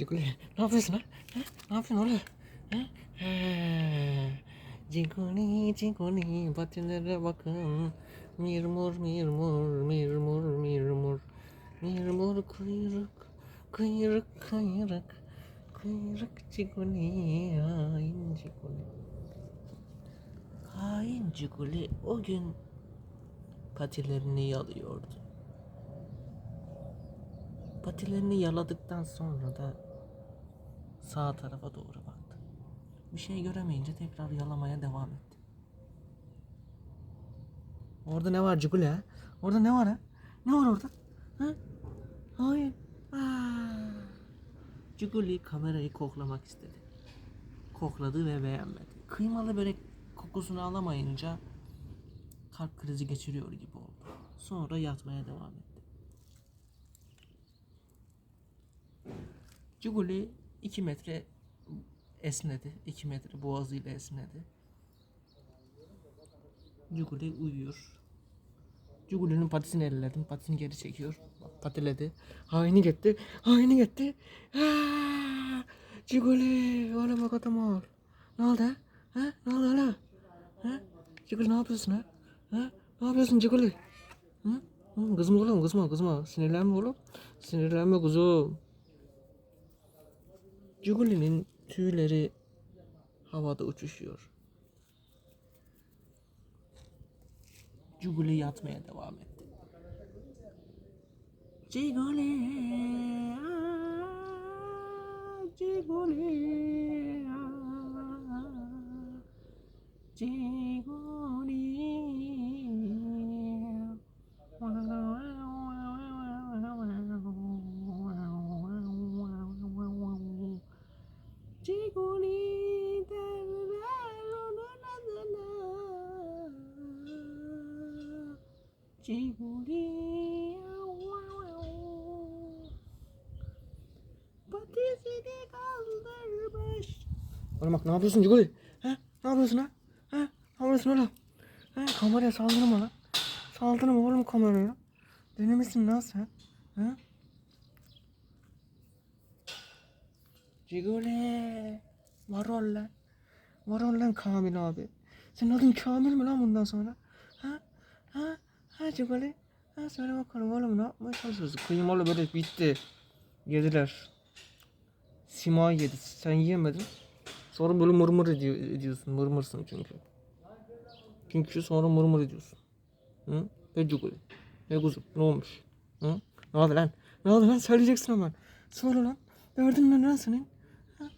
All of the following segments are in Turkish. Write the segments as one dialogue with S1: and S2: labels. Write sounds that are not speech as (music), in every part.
S1: Ciguli ne yapıyorsun ha? ha? Ne yapıyorsun oğlum? Ha. Ciguli ciguli patilere bakın. Mirmur mirmur mirmur mirmur. Mirmur kuyruk kuyruk kuyruk. Kuyruk ciguli hain ciguli. Hain ciguli o gün patilerini yalıyordu. Patilerini yaladıktan sonra da sağ tarafa doğru baktı. Bir şey göremeyince tekrar yalamaya devam etti. Orada ne var Ciguli ha? Orada ne var ha? Ne var orada? Ha? Hayır. Ciguli kamerayı koklamak istedi. Kokladı ve beğenmedi. Kıymalı börek kokusunu alamayınca kalp krizi geçiriyor gibi oldu. Sonra yatmaya devam etti. Ciguli 2 metre esnedi. 2 metre boğazıyla esnedi. Ciguli uyuyor. Ciguli'nin patisini elledim. Patisini geri çekiyor. Bak, patiledi. Haini gitti. Haini gitti. Aa! Ciguli. Oğlum bak adam ol. Ne oldu ha? Ha? Ne oldu hala? Ha? Ciguli ne yapıyorsun ha? Ha? Ne yapıyorsun Ciguli? Hı? Hı, Kızma oğlum kızma kızma. Sinirlenme oğlum. Sinirlenme kuzum. Ciguli'nin tüyleri havada uçuşuyor. Ciguli yatmaya devam etti. Ciguli, ah, Ciguli, ah, Ciguli. Oğlum bak ne yapıyorsun Ciguli? He? Ne yapıyorsun ha? He? Ne yapıyorsun oğlum? He? Kameraya saldırma lan. Saldırma oğlum kameraya. Deli misin lan sen? He? Ciguli. Varol lan. Varol lan Kamil abi. Senin adın Kamil mi lan bundan sonra? Ha? Ha? Ha Ciguli? Ha söyle bakalım oğlum ne yapmaya çalışıyorsun? Kıymalı börek bitti. Yediler. Sima yedi. Sen yiyemedin. Sonra böyle mırmır ediyor, ediyorsun. Mırmırsın çünkü. Çünkü sonra mırmır ediyorsun. Hı? Ve Ciguli. Ve kuzum ne olmuş? Hı? Ne oldu lan? Ne oldu lan? Söyleyeceksin hemen. Söyle lan. Derdin ne lan senin?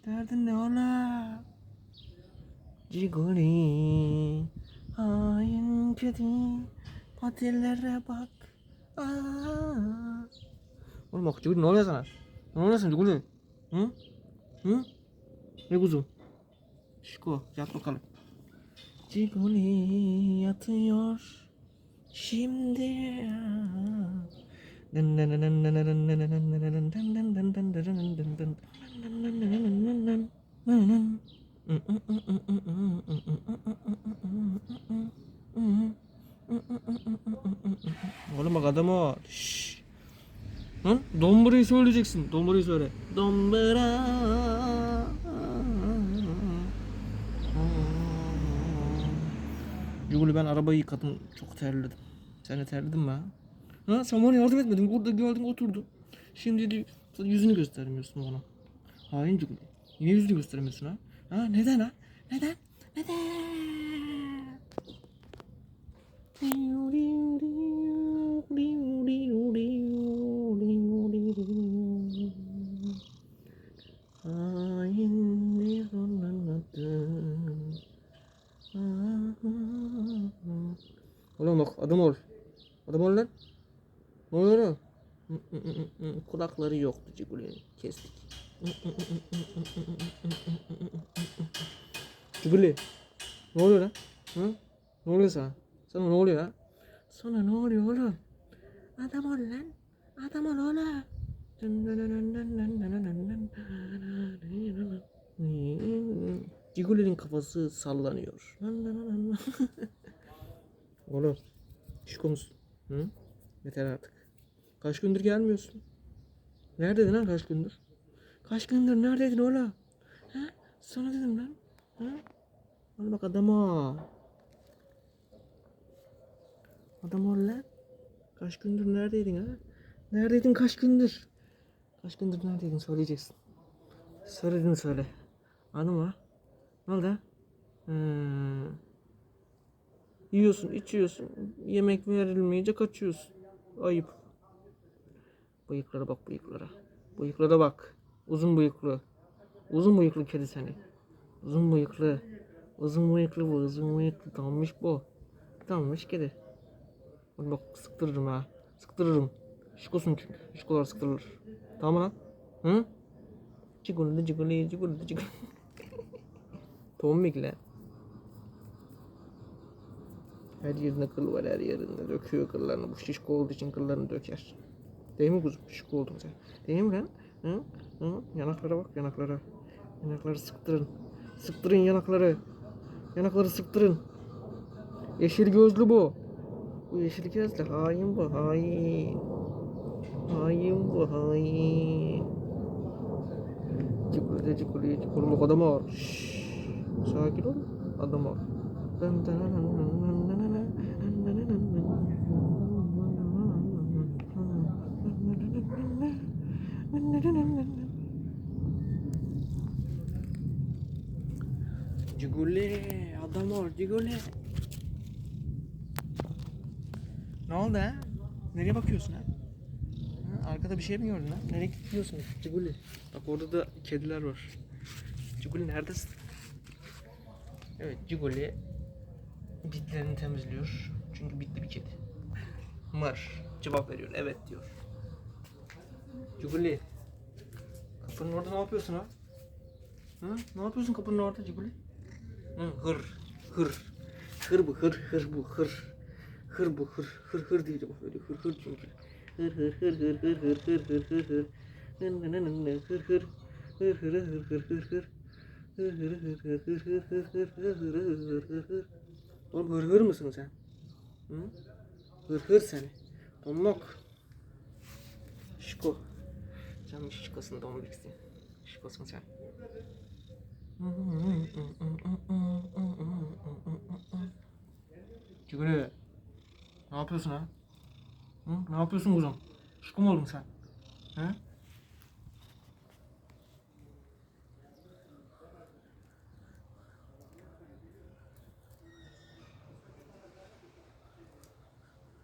S1: Derdin ne ola? Ciguli Hain kedi Patillere bak Aa. Oğlum bak Ciguli ne oluyor sana? Ne oluyor sana Ciguli? Hı? Hı? Ne kuzum? Şiko yat bakalım. Ciguli yatıyor Şimdi Oğlum bak adam o. Şşş. Lan domburayı söyleyeceksin. Domburayı söyle. Dombra. Yuguli ben arabayı yıkadım. Çok terledim. Sen de terledin mi ha? Ha sen bana yardım etmedin. Burada geldin oturdun. Şimdi de yüzünü göstermiyorsun bana. Hain Yuguli. Yine yüzünü göstermiyorsun ha? Ha neden ha? Neden? Neden? Bak adam ol. Adam ol lan. Ne oluyor lan? Kulakları yoktu Ciguli'nin. Kestik. Ciguli. Ne oluyor lan? Hı? Ne oluyor sana? Sana ne oluyor ha? Sana ne oluyor oğlum? Adam ol lan. Adam ol oğlum. Ciguli'nin kafası sallanıyor. Oğlum. Şişko musun? Hı? Yeter artık. Kaç gündür gelmiyorsun? Neredeydin lan kaç gündür? Kaç gündür neredeydin oğlum? Ha? Sana dedim lan. Ha? Al bak adam ol. Adam ol lan. Kaç gündür neredeydin ha? Neredeydin kaç gündür? Kaç gündür neredeydin söyleyeceksin. Söyledin söyle. Mı? Ne oldu? Hmm. Yiyorsun, içiyorsun. Yemek verilmeyince kaçıyorsun. Ayıp. Bıyıklara bak bıyıklara. Bıyıklara bak. Uzun bıyıklı. Uzun bıyıklı kedi seni. Uzun bıyıklı. Uzun bıyıklı bu. Uzun bıyıklı. Tammış bu. Tammış kedi. Bak bak sıktırırım ha. Sıktırırım. Şikosun çünkü. Şikolar sıktırılır. Tamam mı lan? Hı? Ciguli ciguli ciguli ciguli. (laughs) Tombik lan. Her yerine kıl var her yerinde. Döküyor kıllarını. Bu şişko olduğu için kıllarını döker. Değil mi kuzum? Şişko oldun sen. Değil mi lan? Hı? Hı? Yanaklara bak yanaklara. Yanakları sıktırın. Sıktırın yanakları. Yanakları sıktırın. Yeşil gözlü bu. Bu yeşil gözlü. Hain bu. Hain. Hain bu. Hain. Cikuli cikuli cikululuk adam var. Şşş. Sakin ol. Adam var. Ciguli adam ol Ciguli. Ne oldu ha? Nereye bakıyorsun ha? ha? Arkada bir şey mi gördün ha? Nereye gidiyorsun Ciguli? Bak orada da kediler var. Ciguli neredesin? Evet Ciguli bitlerini temizliyor. Çünkü bitli bir kedi. Mır. Cevap veriyor. Evet diyor. Ciguli. Kapının orada ne yapıyorsun ha? Hı? Ne yapıyorsun kapının orada Ciguli? Hı, hır. Hır. Hır bu hır hır bu hır. Hır bu hır hır hır diye cevap veriyor. Hır hır çünkü. Hır hır hır hır hır hır hır hır hır hır. Nın nın nın nın hır hır. Hır hır hır hır hır hır. Hır hır hır hır hır hır hır hır hır hır hır hır hır. Oğlum hır hır mısın sen? Hı? Hır hır seni. Donlok. Şiko. Canım şikosun donluksun. Şikosun sen. Ciguli. Ne yapıyorsun ha? Ne yapıyorsun kuzum? Şiko mu sen? He?